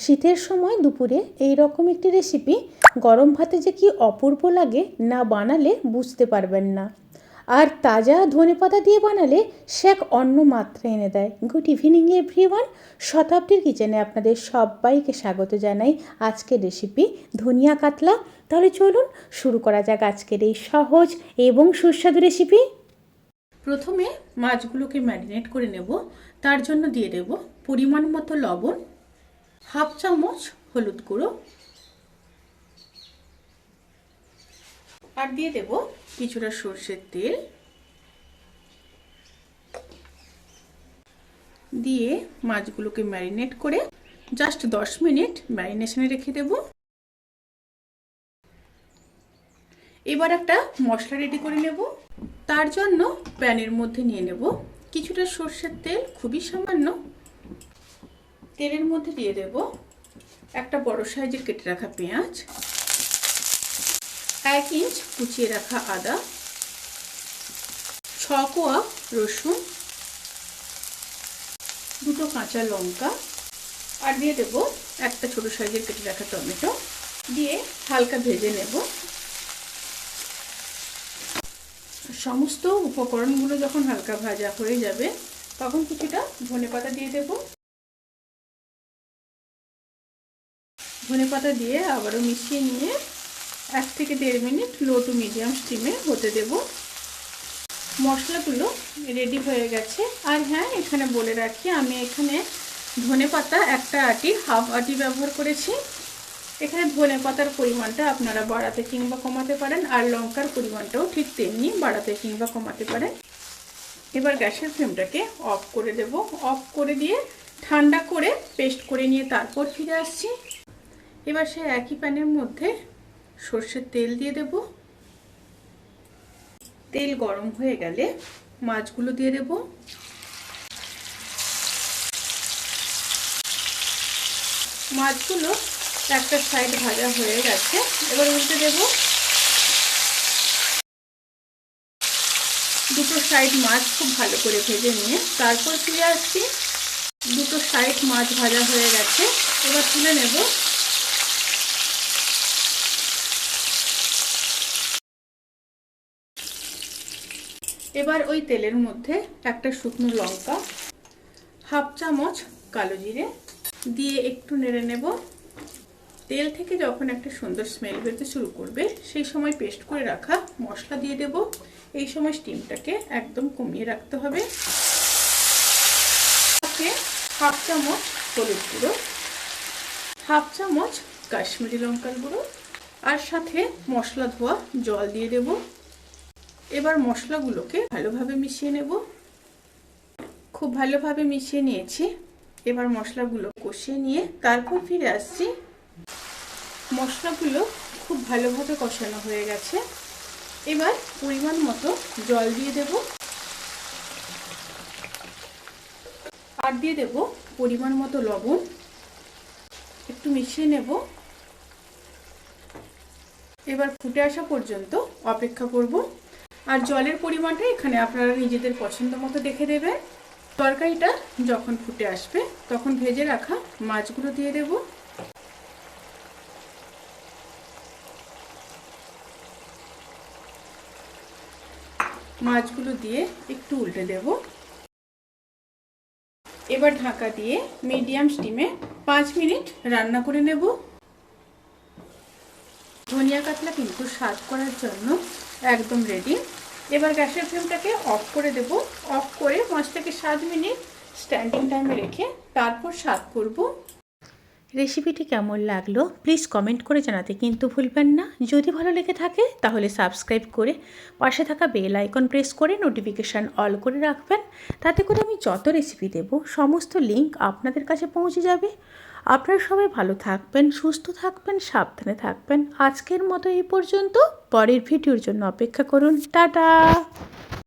শীতের সময় দুপুরে এই রকম একটি রেসিপি গরম ভাতে যে কি অপূর্ব লাগে না বানালে বুঝতে পারবেন না। আর তাজা ধনেপাতা দিয়ে বানালে সে এক অন্য মাত্রা এনে দেয়। গুড ইভিনিং এভরিওয়ান, শতাব্দীর কিচেনে আপনাদের সবাইকে স্বাগত জানাই আজকের রেসিপি ধনিয়া কাতলা। তাহলে চলুন শুরু করা যাক আজকের এই সহজ এবং সুস্বাদু রেসিপি প্রথমে মাছগুলোকে ম্যারিনেট করে নেব। তার জন্য দিয়ে দেব পরিমাণ মতো লবণ হাফ চামচ হলুদ গুঁড়ো। আর দিয়ে দেব কিছুটা সর্ষের তেল। দিয়ে মাছগুলোকে ম্যারিনেট করে জাস্ট দশ মিনিট ম্যারিনেশনে রেখে দেব। এবার একটা মশলা রেডি করে নেব। তার জন্য প্যানের মধ্যে নিয়ে নেব কিছুটা সর্ষের তেল, খুবই সামান্য তেলের মধ্যে দিয়ে দেব একটা বড় সাইজের কেটে রাখা পেঁয়াজ, এক ইঞ্চ কুচিয়ে রাখা আদা, ছ কোয়া রসুন, দুটো কাঁচা লঙ্কা আর দিয়ে দেব একটা ছোট সাইজের কেটে রাখা টমেটো। দিয়ে হালকা ভেজে নেব। সমস্ত উপকরণগুলো যখন হালকা ভাজা হয়ে যাবে, তখন কিছুটা ধনে পাতা দিয়ে দেব। ধনে পাতা দিয়ে আবারও মিশিয়ে নিয়ে এক থেকে দেড় মিনিট লো টু মিডিয়াম স্টিমে হতে দেব। মশলাগুলো রেডি হয়ে গেছে। আর হ্যাঁ এখানে বলে রাখি, আমি এখানে ধনে পাতা একটা আটি, হাফ আটি ব্যবহার করেছি। এখানে ধনে পাতার পরিমাণটা আপনারা বাড়াতে কিংবা কমাতে পারেন, আর লঙ্কার পরিমাণটাও ঠিক তেমনি বাড়াতে কিংবা কমাতে পারেন। এবার গ্যাসের ফ্লেমটাকে অফ করে দেব। অফ করে দিয়ে ঠান্ডা করে পেস্ট করে নিয়ে তারপর ফিরে আসছি। এবার সে একই প্যানের মধ্যে সর্ষের তেল দিয়ে দেব। তেল গরম হয়ে গেলে মাছগুলো দিয়ে দেব। মাছগুলো একটা সাইড ভাজা হয়ে গেছে, এবার উল্টে দেব। দুটো সাইড মাছ খুব ভালো করে ভেজে নিয়ে তারপর ফিরে আসছি। দুটো সাইড মাছ ভাজা হয়ে গেছে, এবার তুলে নেব। এবার ওই তেলের মধ্যে একটা শুকনো লঙ্কা, হাফ চামচ কালো জিরে দিয়ে একটু নেড়ে নেব। তেল থেকে যখন একটা সুন্দর স্মেল বেরোতে শুরু করবে, সেই সময় পেস্ট করে রাখা মশলা দিয়ে দেব। এই সময় স্টিমটাকে একদম কমিয়ে রাখতে হবে। হাফ চামচ হলুদ গুঁড়ো, হাফ চামচ কাশ্মীরি লঙ্কার গুঁড়ো, আর সাথে মশলা ধোয়া জল দিয়ে দেব। এবার মশলাগুলোকে ভালোভাবে মিশিয়ে নেব। খুব ভালোভাবে মিশিয়ে নিয়েছি। এবার মশলাগুলো কষিয়ে নিয়ে তারপর ফিরে আসছি। মশলাগুলো খুব ভালোভাবে কষানো হয়ে গেছে। এবার পরিমাণ মতো জল দিয়ে দেব। আর দিয়ে দেব পরিমাণ মতো লবণ। একটু মিশিয়ে নেব। এবার ফুটে আসা পর্যন্ত অপেক্ষা করব। আর জলের পরিমাণটা এখানে আপনারা নিজেদের পছন্দ মতো দেখে দেবেন। তরকারিটা যখন ফুটে আসবে, তখন ভেজে রাখা মাছগুলো দিয়ে দেব। মাছগুলো দিয়ে একটু উল্টে দেব। এবার ঢাকা দিয়ে মিডিয়াম স্টিমে পাঁচ মিনিট রান্না করে নেব। ধনিয়া কাতলা কিন্তু স্বাদ করার জন্য একদম রেডি এবার গ্যাসের ফ্লেমটাকে অফ করে দেব। অফ করে পাঁচ থেকে সাত মিনিট স্ট্যান্ডিং টাইমে রেখে তারপর স্বাদ করব। রেসিপিটি কেমন লাগল? প্লিজ কমেন্ট করে জানাতে কিন্তু ভুলবেন না। যদি ভালো লেগে থাকে, তাহলে সাবস্ক্রাইব করে পাশে থাকা বেল আইকন প্রেস করে নোটিফিকেশান অল করে রাখবেন। তাতে করে আমি যত রেসিপি দেব, সমস্ত লিঙ্ক আপনাদের কাছে পৌঁছে যাবে। আপনারা সবাই ভালো থাকবেন, সুস্থ থাকবেন, সাবধানে থাকবেন। আজকের মতো এই পর্যন্ত। পরের ভিডিওর জন্য অপেক্ষা করুন। টাটা!